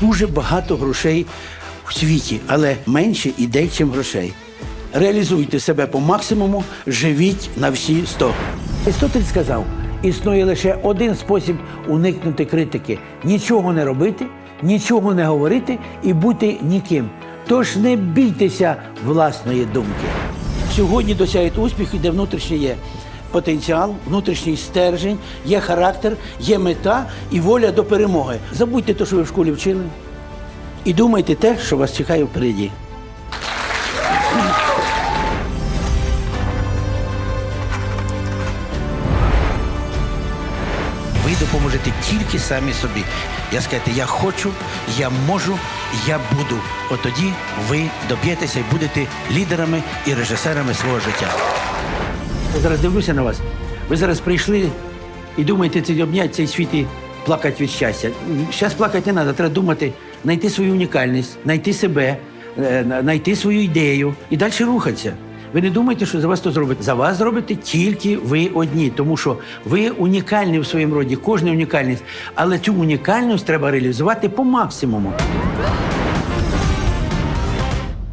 дуже багато грошей в світі, але менше ідей, ніж грошей. Реалізуйте себе по максимуму, живіть на всі 100. Аристотель сказав, існує лише один спосіб уникнути критики: нічого не робити, нічого не говорити і бути ніким. Тож не бійтеся власної думки. Сьогодні досягають успіху, де внутрішнє є потенціал, внутрішній стержень, є характер, є мета і воля до перемоги. Забудьте те, що ви в школі вчили, і думайте те, що вас чекає впереді. Ви допоможете тільки самі собі. Я скажете, я хочу, я можу, я буду. От тоді ви доб'єтеся і будете лідерами і режисерами свого життя. Я зараз дивлюся на вас. Ви зараз прийшли і думаєте, це обняти цей світ і плакати від щастя. Зараз плакати не треба, треба думати, знайти свою унікальність, знайти себе, е, знайти свою ідею і далі рухатися. Ви не думайте, що за вас то зробить. За вас зробите тільки ви одні, тому що ви унікальні в своєму роді, кожна унікальність. Але цю унікальність треба реалізувати по максимуму.